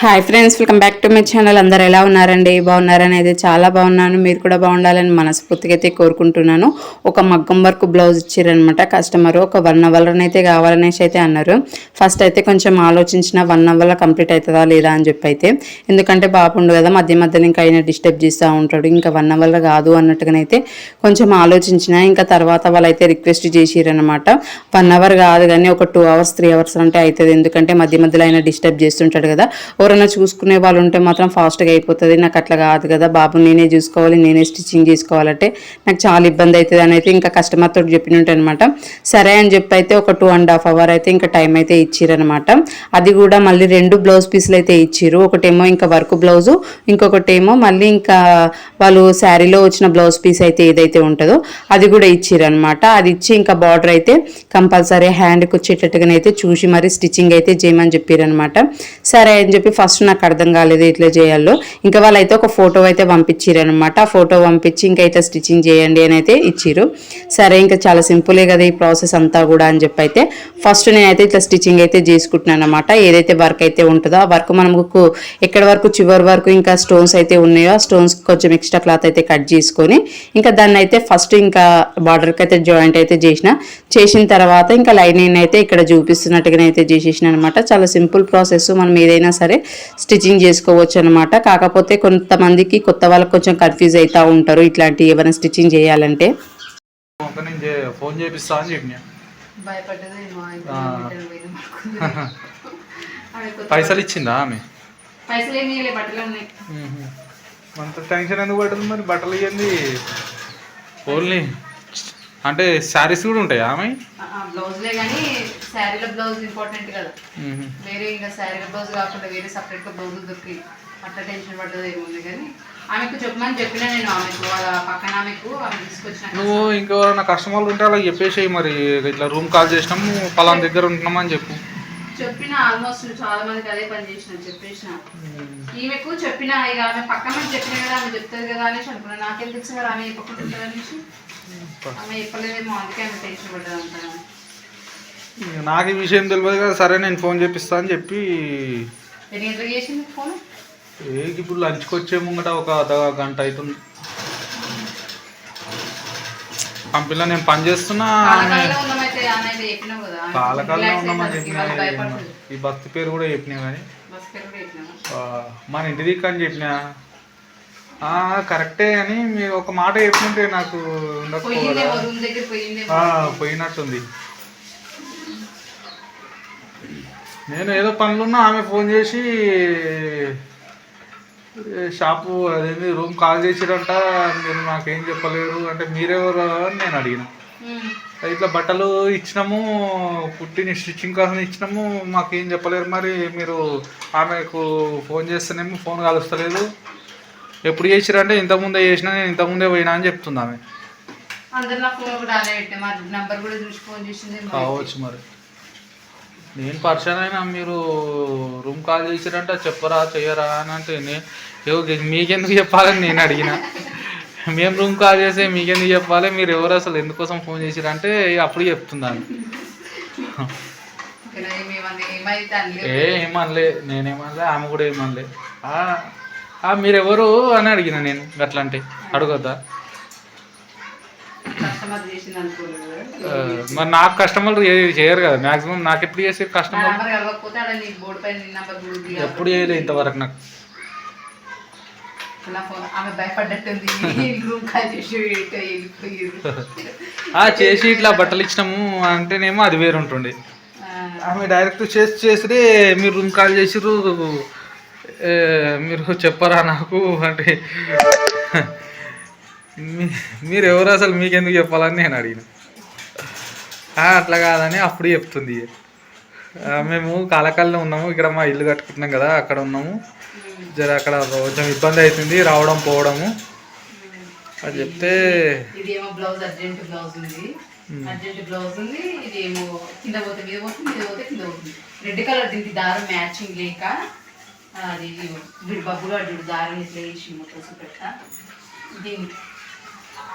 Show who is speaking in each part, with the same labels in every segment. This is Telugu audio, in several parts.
Speaker 1: Hi friends welcome back to my channel అందరు ఎలా ఉన్నారండి? బాగున్నారని అయితే చాలా బాగున్నాను. మీరు కూడా బాగుండాలని మనస్ఫూర్తిగా అయితే కోరుకుంటున్నాను. ఒక మగ్గం వర్క్ బ్లౌజ్ ఇచ్చారనమాట కస్టమర్ ఒక వన్ అవర్ అయితే కావాలనేసి అయితే అన్నారు. ఫస్ట్ అయితే కొంచెం ఆలోచించిన వన్ అవర్లో కంప్లీట్ అవుతుందా లేదా అని చెప్పి అయితే ఎందుకంటే బాగుండు కదా మధ్య మధ్యలో ఇంకా అయినా డిస్టర్బ్ చేస్తూ ఉంటాడు. ఇంకా వన్ అవర్లో కాదు అన్నట్టుగానైతే కొంచెం ఆలోచించిన. ఇంకా తర్వాత వాళ్ళైతే రిక్వెస్ట్ చేసిరనమాట వన్ అవర్ కాదు కానీ ఒక టూ అవర్స్ త్రీ అవర్స్ అంటే అవుతుంది. ఎందుకంటే మధ్య మధ్యలో అయినా డిస్టర్బ్ చేస్తుంటాడు కదా. ఓ ఎవరైనా చూసుకునే వాళ్ళు ఉంటే మాత్రం ఫాస్ట్గా అయిపోతుంది. నాకు అట్లా కాదు కదా బాబు నేనే చూసుకోవాలి నేనే స్టిచ్చింగ్ చేసుకోవాలంటే నాకు చాలా ఇబ్బంది అవుతుంది అని అయితే ఇంకా కస్టమర్ తోటి చెప్పినట్టు అనమాట సరే అని చెప్పి అయితే ఒక టూ అండ్ హాఫ్ అవర్ అయితే ఇంకా టైం అయితే ఇచ్చిరనమాట. అది కూడా మళ్ళీ రెండు బ్లౌజ్ పీసులు అయితే ఇచ్చిరు ఒకటేమో ఇంకా వర్క్ బ్లౌజు ఇంకొకటేమో మళ్ళీ ఇంకా వాళ్ళు శారీలో వచ్చిన బ్లౌజ్ పీస్ అయితే ఏదైతే ఉంటుందో అది కూడా ఇచ్చిరనమాట. అది ఇచ్చి ఇంకా బార్డర్ అయితే కంపల్సరీ హ్యాండ్కి వచ్చేటట్టుగానైతే చూసి మరి స్టిచ్చింగ్ అయితే చేయమని చెప్పారనమాట. సరే అని చెప్పి ఫస్ట్ నాకు అర్థం కాలేదు ఇట్లా చేయాలో. ఇంకా వాళ్ళైతే ఒక ఫోటో అయితే పంపించారనమాట ఆ ఫోటో పంపించి ఇంకా అయితే స్టిచ్చింగ్ చేయండి అని అయితే ఇచ్చిర్రు సరే ఇంకా చాలా సింపులే కదా ఈ ప్రాసెస్ అంతా కూడా అని చెప్పి అయితే ఫస్ట్ నేనైతే ఇట్లా స్టిచ్చింగ్ అయితే చేసుకుంటున్నాను అనమాట ఏదైతే వర్క్ అయితే ఉంటుందో ఆ వర్క్ మనకు ఎక్కడ వరకు చివరి వరకు ఇంకా స్టోన్స్ అయితే ఉన్నాయో ఆ స్టోన్స్ కొంచెం ఎక్స్ట్రా క్లాత్ అయితే కట్ చేసుకొని ఇంకా దాన్ని అయితే ఫస్ట్ ఇంకా బార్డర్కి అయితే జాయింట్ అయితే చేసిన. చేసిన తర్వాత ఇంకా లైనింగ్ అయితే ఇక్కడ చూపిస్తున్నట్టుగా అయితే చేసేసిన అనమాట చాలా సింపుల్ ప్రాసెస్. మనం ఏదైనా సరే స్టిచ్చింగ్ చేసుకోవచ్చు అనమాట కాకపోతే కొంతమందికి కొత్త వాళ్ళకి కొంచెం కన్ఫ్యూజ్ అవుతూ ఉంటారు ఇట్లాంటి ఏమైనా స్టిచ్చింగ్ చేయాలంటే.
Speaker 2: ఫోన్ చేపిస్తా అని చెప్పిన. పైసలు ఇచ్చిందా ఆమె?
Speaker 1: పైసలు ఏమి బట్టలు ఉన్నాయి
Speaker 2: అంత టెన్షన్ ఎందుకు పడుతుంది మరి? బట్టలు ఇవ్వండి ఓన్లీ అంటే శారీస్ కూడా ఉంటాయా ఆమె?
Speaker 1: బ్లౌజ్లే కానీ శారీలో బ్లౌజ్ ఇంపార్టెంట్ కదా. వేరే ఇంకా శారీ బ్లౌజ్ కాకుండా వేరే సపరేట్గా బ్లౌజులు దొరికి అట్లా టెన్షన్ పడ్డది ఏముంది కానీ ఆమెకు చెప్పమని చెప్పిన నేను ఆమెకు వాళ్ళ పక్కన ఆమెకు ఆమె తీసుకొచ్చిన
Speaker 2: నువ్వు ఇంకెవరైనా కస్టమర్లు ఉంటే అలా చెప్పేసేయి మరి. ఇట్లా రూమ్ కాల్ చేసినాము పలానా దగ్గర ఉంటున్నామని అని చెప్పు.
Speaker 1: చెప్పిన ఆల్మోస్ట్ చాలా మందికి అదే పని చేసిన చెప్పేసిన. ఈమెకు చెప్పిన ఇక ఆమె పక్కన చెప్పిన కదా ఆమె చెప్తుంది కదా అనేసి అనుకున్నాను. నాకేం తెలుసు కదా ఆమె చెప్పకుండా ఉంటుంది అనేసి? ఆమె చెప్పలేదేమో అందుకే ఆమె టెన్షన్ పడ్డది అంటాను
Speaker 2: ఇక నాకు ఈ విషయం తెలియదు కదా సరే నేను ఫోన్ చేపిస్తా అని చెప్పి
Speaker 1: ఫోన్?
Speaker 2: ఏ ఇప్పుడు లంచ్కి వచ్చే ముంగట ఒక అర్ధ గంట అవుతుంది కంపెనీలో నేను పని చేస్తున్నా.
Speaker 1: కాలకాలంలో
Speaker 2: ఉన్నామని చెప్పినా ఈ భక్తి పేరు కూడా చెప్పినా కానీ మన ఇంటి దిక్కు అని చెప్పినా. ఆ, కరెక్టే అని మీరు ఒక మాట చెప్పుకుంటే నాకు ఆ, పోయినట్టుంది. నేను ఏదో పనులున్నా ఆమె ఫోన్ చేసి షాపు అదేంది రూమ్ కాల్ చేసిరంట మీరు నాకేం చెప్పలేరు అంటే మీరెవరు అని నేను అడిగిన. ఇట్లా బట్టలు ఇచ్చినాము పుట్టిన స్టిచ్చింగ్ కోసం ఇచ్చినాము మాకేం చెప్పలేరు మరి మీరు ఆమెకు ఫోన్ చేస్తేనేమో ఫోన్ కలుస్తలేదు. ఎప్పుడు చేసిరంటే ఇంతకుముందే చేసినా నేను ఇంతకుముందే పోయినా అని చెప్తుంది ఆమె. కావచ్చు మరి. నేను పర్సన్ అయినా మీరు రూమ్ కాల్ చేసిరంట చెప్పరా చెయ్యరా అని అంటే నే- ఏవో మీకెందుకు చెప్పాలని నేను అడిగిన. మేము రూమ్ కాల్ చేస్తే మీకెందుకు చెప్పాలి? మీరు ఎవరు అసలు ఎందుకోసం ఫోన్ చేసిరంటే అప్పుడు చెప్తున్నాను. ఏ ఏమనలే నేనేమనలే ఆమె కూడా ఏమనలే. "ఆ, ఆ, మీరెవరు అని అడిగిన నేను అట్లా అంటే అడగొద్దా
Speaker 1: కస్టమర్ చేసింది అనుకోలేదు
Speaker 2: ఆ, మరి నాకు కస్టమర్లు చేయరు కదా. మాక్సిమం నాకు ఎప్పుడు చేసే కస్టమర్ ఎప్పుడు చేయలేదు ఇంతవరకు నాకు.
Speaker 1: చేసి
Speaker 2: ఇట్లా బట్టలు ఇచ్చినాము అంటేనేమో అది వేరు ఉంటుండే ఆమె డైరెక్ట్ చేసి చేసి మీరు రూమ్ కాల్ చేసిర్రు. ఏ, మీరు చెప్పరా నాకు అంటే. మీరు ఎవరు అసలు మీకెందుకు చెప్పాలని నేను అడిగిన. "ఆ, అట్లా కాదని అప్పుడు చెప్తుంది "ఆ, మేము కాలకాలలో ఉన్నాము. ఇక్కడ మా ఇల్లు కట్టుకుంటున్నాం కదా అక్కడ ఉన్నాము. జర అక్కడ కొంచెం ఇబ్బంది అవుతుంది రావడం పోవడము. అది చెప్తే
Speaker 1: ఇది ఏమో బ్లౌజ్ అర్జెంట్ బ్లౌజ్ ఉంది. అర్జెంట్ బ్లౌజ్ ఉంది. ఇది ఏమో కింద పోతే మీద పోతుంది మీద పోతే కింద పోతుంది. రెడ్ కలర్ దీనికి దారం మ్యాచింగ్ లేక అది వీడు బబ్బులు దారం ఇట్లా వేసి మొత్తం దీన్ని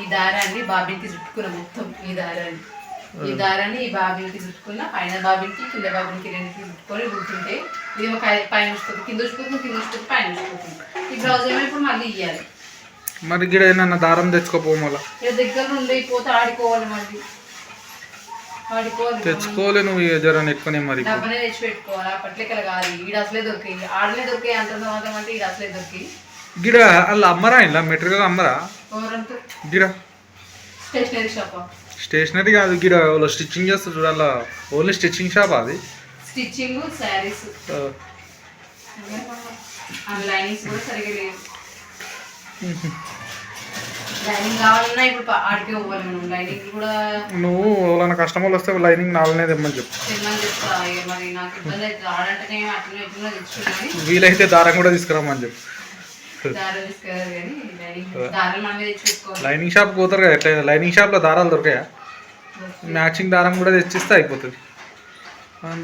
Speaker 1: ఈ దారాన్ని బాబీకి చుట్టుకున్న మొత్తం ఈ దారాన్ని.
Speaker 3: ఈ దారాన్ని ఈ బాబిన్కి చుట్టుకున్న పైన బాబిన్కి కింద బాబిన్కి రెండింటికి చుట్టుకొని కుడుతుంటే ఇది ఒక పైన వస్తుంది కింద వస్తుంది కింద వస్తుంది పైన వస్తుంది. ఈ బ్లౌజ్ ఏమో ఇప్పుడు మళ్ళీ ఇవ్వాలి
Speaker 2: మరి గిడ ఏమన్నా దారం తెచ్చుకోపో మళ్ళా.
Speaker 3: ఇక దగ్గర నుండి పోతే ఆడుకోవాలి మళ్ళీ.
Speaker 2: తెచ్చుకోలే నువ్వు జర ఎక్కువనే మరి.
Speaker 3: డబ్బనే తెచ్చి పెట్టుకోవాలి అప్పట్లెక్కల కాదు. ఈడ అసలే దొరికాయి. ఆడలే దొరికాయి అంత సమాధానం అంటే ఈడ అసలే దొరికాయి.
Speaker 2: గిడ అలా అమ్మరా ఇలా మెటీరియల్ అమ్మరా?
Speaker 3: ఎవరంతా
Speaker 2: గిడ.
Speaker 3: Stationery shop?
Speaker 2: స్టేషనరీ కాదు గిడ వాళ్ళు స్టిచ్చింగ్ చేస్తారు చూడాల ఓన్లీ స్టిచ్చింగ్ షాప్ అది?
Speaker 3: స్టిచ్చింగ్ శారీస్.
Speaker 2: ఆ,
Speaker 3: లైనింగ్స్ కూడా సరిగా లేవు. లైనింగ్ కావాలన్నా ఇప్పుడు ప- ఆడికే పోవాలి మనం. లైనింగ్ కూడా
Speaker 2: నువ్వు ఎవరైనా కస్టమర్లు వస్తే లైనింగ్ నాలుగునే తెమ్మని చెప్పు.
Speaker 3: తెమ్మని చెప్తా. ఇక మరి నాకు ఇబ్బంది అవుతుంది. ఆడంటేనే అట్లనే ఇట్లా తెచ్చుకున్నాను.
Speaker 2: వీలైతే దారం కూడా తీసుకురమ్మని చెప్పు.
Speaker 3: లైనింగ్
Speaker 2: షాప్ పోతారు కదా ఎట్లయినా లైనింగ్ షాప్లో దారాలు దొరికాయా? మ్యాచింగ్ దారం కూడా తెచ్చిస్తే అయిపోతుంది.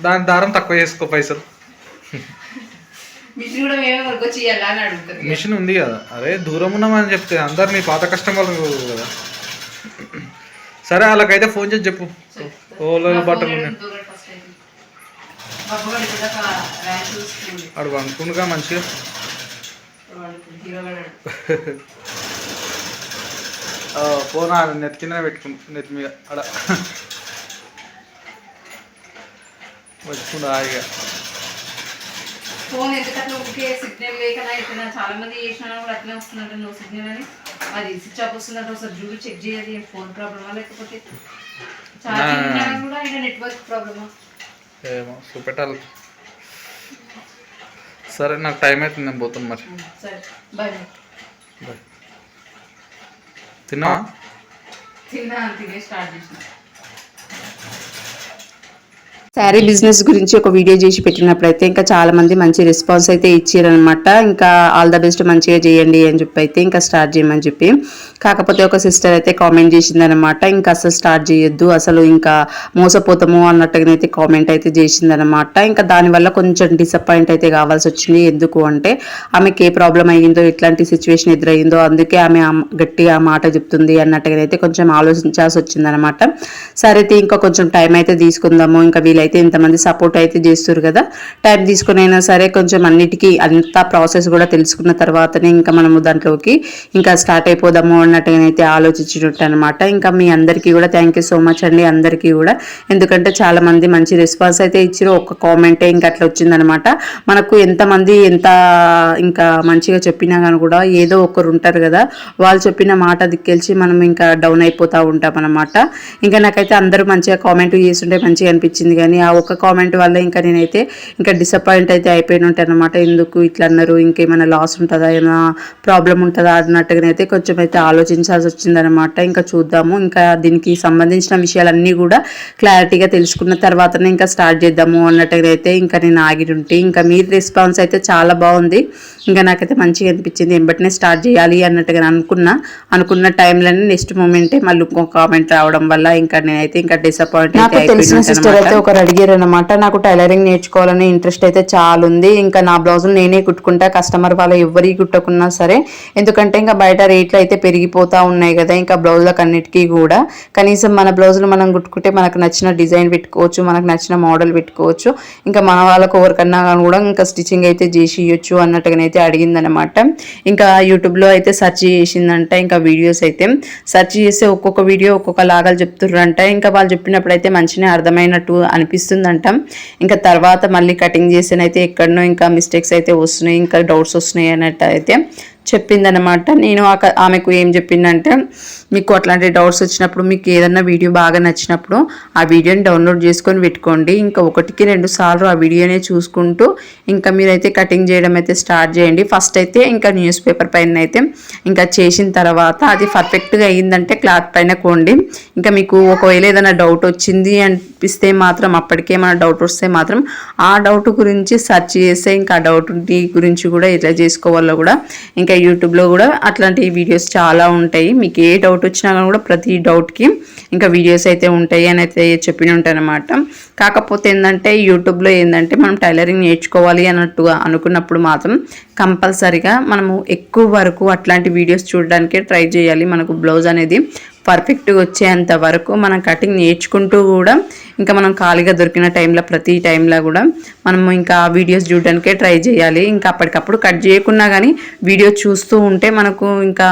Speaker 2: దాని దారం తక్కువ చేసుకో పైసలు.
Speaker 3: మిషన్
Speaker 2: ఉంది కదా. అదే దూరం ఉన్నామని చెప్తే అందరు నీ పాత కస్టమర్లు కదా. సరే వాళ్ళకైతే ఫోన్ చేసి చెప్పు. ఓలో బట్టలు
Speaker 3: ఫోన్
Speaker 2: ఉన్నాయి
Speaker 3: ఏడుందో కూడా first అయితే. బాబుగాడు ఇప్పుడు దాకా ర్యాంక్ చూసుకుంది.
Speaker 2: అడు అనుకుంటుగా మంచిగా. ఫోన్ నెట్ కింద పెట్టుకుంటు నెట్ మీద అడ. పెట్టుకుంటా ఇక
Speaker 3: ఫోన్ ఎందుకంటే ఊరికే సిగ్నల్ లేకనా ఎట్లా చాలా మంది చేసినా కూడా అట్లనే వస్తున్నట్టు నువ్వు సిగ్నల్ అని. అది స్విచ్ ఆఫ్ వస్తున్నట్టు ఒకసారి చూడు చెక్ చేయాలి ఫోన్ ప్రాబ్లమా లేకపోతే. ఛార్జింగ్ కూడా నెట్వర్క్ ప్రాబ్లమా.
Speaker 2: ఏమో చూపెట్టాలి. సరే నాకు టైం అవుతుంది నేను పోతాను మరి.
Speaker 3: సరే. బాయ్
Speaker 2: బాయ్ తిన్నావా?
Speaker 3: తిన్నా తినే స్టార్ట్ చేసిన.
Speaker 1: శారీ బిజినెస్ గురించి ఒక వీడియో చేసి పెట్టినప్పుడైతే ఇంకా చాలా మంది మంచి రెస్పాన్స్ అయితే ఇచ్చారనమాట ఇంకా ఆల్ ద బెస్ట్ మంచిగా చేయండి అని చెప్పి అయితే ఇంకా స్టార్ట్ చేయమని చెప్పి. కాకపోతే ఒక సిస్టర్ అయితే కామెంట్ చేసిందనమాట ఇంకా అసలు స్టార్ట్ చేయొద్దు అసలు ఇంకా మోసపోతాము అన్నట్టుగా అయితే కామెంట్ అయితే చేసిందనమాట ఇంకా దానివల్ల కొంచెం డిసప్పాయింట్ అయితే కావాల్సి వచ్చింది. ఎందుకు అంటే ఆమెకి ఏ ప్రాబ్లం అయ్యిందో ఎట్లాంటి సిచ్యువేషన్ ఎదురయ్యిందో అందుకే ఆమె గట్టిగా ఆ మాట చెప్తుంది అన్నట్టుగా అయితే కొంచెం ఆలోచించాల్సి వచ్చిందనమాట సరే అయితే ఇంకా కొంచెం టైం అయితే తీసుకుందాము. ఇంకా వీలైతే ఇంతమంది సపోర్ట్ అయితే చేస్తారు కదా. టైం తీసుకునైనా అయినా సరే కొంచెం అన్నిటికీ అంత ప్రాసెస్ కూడా తెలుసుకున్న తర్వాతనే ఇంకా మనము దాంట్లోకి ఇంకా స్టార్ట్ అయిపోదాము అన్నట్టుగా అయితే ఆలోచించినట్టు అనమాట ఇంకా మీ అందరికీ కూడా థ్యాంక్ యూ సో మచ్ అండి. అందరికీ కూడా. ఎందుకంటే చాలామంది మంచి రెస్పాన్స్ అయితే ఇచ్చారు ఒక్క కామెంటే ఇంకా అట్లా వచ్చిందనమాట. మనకు ఎంతమంది ఎంత ఇంకా మంచిగా చెప్పినా కానీ కూడా ఏదో ఒకరు ఉంటారు కదా. వాళ్ళు చెప్పిన మాట దిక్కెళ్ళి మనం ఇంకా డౌన్ అయిపోతూ ఉంటాం అనమాట ఇంకా నాకైతే అందరూ మంచిగా కామెంట్ చేస్తుంటే మంచిగా అనిపించింది కానీ ఆ ఒక్క కామెంట్ వల్ల ఇంకా నేనైతే ఇంకా డిసప్పాయింట్ అయితే అయిపోయిన ఉంటాను అనమాట ఎందుకు ఇట్లా అన్నారు? ఇంకేమైనా లాస్ ఉంటుందా? ఏమైనా ప్రాబ్లం ఉంటుందా? అన్నట్టుగా అయితే కొంచెం అయితే ఆలోచించాల్సి వచ్చిందనమాట ఇంకా చూద్దాము. ఇంకా దీనికి సంబంధించిన విషయాలన్నీ కూడా క్లారిటీగా తెలుసుకున్న తర్వాతనే ఇంకా స్టార్ట్ చేద్దాము అన్నట్టుగా అయితే ఇంకా నేను ఆగి ఉంటే ఇంకా మీ రెస్పాన్స్ అయితే చాలా బాగుంది. ఇంకా నాకైతే మంచిగా అనిపించింది. వెంబటనే స్టార్ట్ చేయాలి అన్నట్టుగా అనుకున్నా. అనుకున్న టైంలోనే నెక్స్ట్ మూమెంటే మళ్ళీ ఇంకో కామెంట్ రావడం వల్ల ఇంకా నేనైతే ఇంకా డిసప్పాయింట్ అయితే
Speaker 3: అడిగారనమాట నాకు టైలరింగ్ నేర్చుకోవాలని ఇంట్రెస్ట్ అయితే చాలా ఉంది ఇంకా నా బ్లౌజులు నేనే కుట్టుకుంటా కస్టమర్ వాళ్ళు ఎవరి కుట్టకున్నా సరే. ఎందుకంటే ఇంకా బయట రేట్లు అయితే పెరిగిపోతూ ఉన్నాయి కదా ఇంకా బ్లౌజులకు అన్నిటికీ కూడా. కనీసం మన బ్లౌజులు మనం కుట్టుకుంటే మనకు నచ్చిన డిజైన్ పెట్టుకోవచ్చు మనకు నచ్చిన మోడల్ పెట్టుకోవచ్చు. ఇంకా మన వాళ్ళకు ఎవరికన్నా కూడా ఇంకా స్టిచ్చింగ్ అయితే చేసి ఇవ్వచ్చు అన్నట్టుగానైతే అడిగిందనమాట ఇంకా యూట్యూబ్లో అయితే సెర్చ్ చేసిందంట ఇంకా వీడియోస్ అయితే. సెర్చ్ చేస్తే ఒక్కొక్క వీడియో ఒక్కొక్క లాగాలు చెప్తుర్రంట. ఇంకా వాళ్ళు చెప్పినప్పుడు అయితే మంచిగా అర్థమైనట్టు అనిపి అనిపిస్తుందంట ఇంకా తర్వాత మళ్ళీ కటింగ్ చేసినైతే ఎక్కడనో ఇంకా మిస్టేక్స్ అయితే వస్తున్నాయి ఇంకా డౌట్స్ వస్తున్నాయి అన్నట్టు అయితే చెప్పిందనమాట నేను ఆ- ఆమెకు ఏం చెప్పిందంటే మీకు అట్లాంటి డౌట్స్ వచ్చినప్పుడు మీకు ఏదన్నా వీడియో బాగా నచ్చినప్పుడు ఆ వీడియోని డౌన్లోడ్ చేసుకొని పెట్టుకోండి. ఇంకా ఒకటికి రెండు సార్లు ఆ వీడియోనే చూసుకుంటూ ఇంకా మీరైతే కటింగ్ చేయడం అయితే స్టార్ట్ చేయండి. ఫస్ట్ అయితే ఇంకా న్యూస్ పేపర్ పైన అయితే ఇంకా చేసిన తర్వాత అది పర్ఫెక్ట్గా అయ్యిందంటే క్లాత్ పైన కోండి. ఇంకా మీకు ఒకవేళ ఏదైనా డౌట్ వచ్చింది అనిపిస్తే మాత్రం అప్పటికే మన డౌట్ వస్తే మాత్రం ఆ డౌట్ గురించి సెర్చ్ చేస్తే ఇంకా ఆ డౌట్ గురించి కూడా ఎట్లా చేసుకోవాలో కూడా ఇంకా యూట్యూబ్లో కూడా అట్లాంటి వీడియోస్ చాలా ఉంటాయి. మీకు ఏ డౌట్ వచ్చినా కూడా ప్రతి డౌట్కి ఇంకా వీడియోస్ అయితే ఉంటాయి అని అయితే చెప్పిన ఉంటానమాట కాకపోతే ఏంటంటే యూట్యూబ్లో ఏంటంటే మనం టైలరింగ్ నేర్చుకోవాలి అన్నట్టుగా అనుకున్నప్పుడు మాత్రం కంపల్సరిగా మనము ఎక్కువ వరకు అట్లాంటి వీడియోస్ చూడడానికే ట్రై చేయాలి. మనకు బ్లౌజ్ అనేది
Speaker 1: పర్ఫెక్ట్గా వచ్చేంత వరకు మనం కటింగ్ నేర్చుకుంటూ కూడా ఇంకా మనం ఖాళీగా దొరికిన టైంలో ప్రతి టైంలో కూడా మనము ఇంకా వీడియోస్ చూడడానికే ట్రై చేయాలి. ఇంకా అప్పటికప్పుడు కట్ చేయకున్నా కానీ వీడియో చూస్తూ ఉంటే మనకు ఇంకా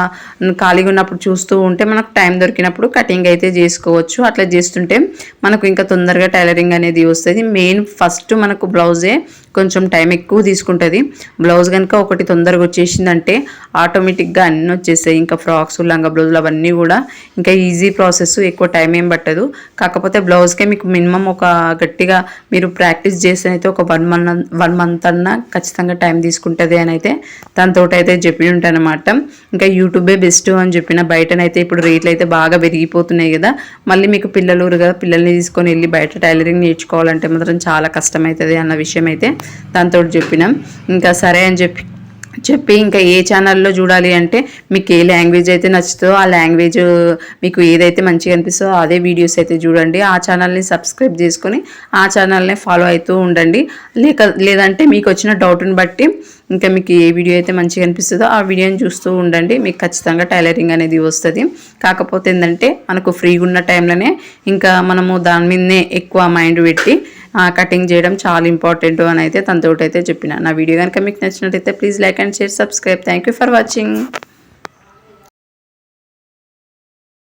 Speaker 1: ఖాళీగా ఉన్నప్పుడు చూస్తూ ఉంటే మనకు టైం దొరికినప్పుడు కటింగ్ అయితే చేసుకోవచ్చు. అట్లా చేస్తుంటే మనకు ఇంకా తొందరగా టైలరింగ్ అనేది వస్తుంది. మెయిన్ ఫస్ట్ మనకు బ్లౌజే కొంచెం టైం ఎక్కువ తీసుకుంటుంది. బ్లౌజ్ కనుక ఒకటి తొందరగా వచ్చేసిందంటే ఆటోమేటిక్గా అన్నీ వచ్చేస్తాయి. ఇంకా ఫ్రాక్స్ లంగా బ్లౌజులు అవన్నీ కూడా ఇంకా ఈజీ ప్రాసెస్ ఎక్కువ టైం ఏం పట్టదు. కాకపోతే బ్లౌజ్కే మీకు మినిమం ఒక గట్టిగా మీరు ప్రాక్టీస్ చేస్తే ఒక వన్ మంత్ వన్ మంత్ అన్నా ఖచ్చితంగా టైం తీసుకుంటుంది అని అయితే దాంతో అయితే చెప్పి ఉంటానమాట ఇంకా యూట్యూబే బెస్ట్ అని చెప్పిన బయటనైతే ఇప్పుడు రేట్లు అయితే బాగా పెరిగిపోతున్నాయి కదా. మళ్ళీ మీకు పిల్లలు కదా పిల్లల్ని తీసుకొని వెళ్ళి బయట టైలరింగ్ నేర్చుకోవాలంటే మాత్రం చాలా కష్టమవుతుంది అన్న విషయం అయితే దాంతో చెప్పినాం. ఇంకా సరే అని చెప్పి చెప్పి ఇంకా ఏ ఛానల్లో చూడాలి అంటే మీకు ఏ లాంగ్వేజ్ అయితే నచ్చుతుందో ఆ లాంగ్వేజ్ మీకు ఏదైతే మంచిగా అనిపిస్తుందో అదే వీడియోస్ అయితే చూడండి. ఆ ఛానల్ని సబ్స్క్రైబ్ చేసుకొని ఆ ఛానల్ని ఫాలో అవుతూ ఉండండి. లేక లేదంటే మీకు వచ్చిన డౌట్ని బట్టి ఇంకా మీకు ఏ వీడియో అయితే మంచిగా అనిపిస్తుందో ఆ వీడియోని చూస్తూ ఉండండి. మీకు ఖచ్చితంగా టైలరింగ్ అనేది వస్తుంది. కాకపోతే ఏంటంటే మనకు ఫ్రీగా ఉన్న టైంలోనే ఇంకా మనము దాని మీదనే ఎక్కువ మైండ్ పెట్టి కటింగ్ చేయడం చాలా ఇంపార్టెంట్ అని అయితే తనతోటి అయితే చెప్పిన. నా వీడియో కనుక మీకు నచ్చినట్టయితే please like and share subscribe thank you for watching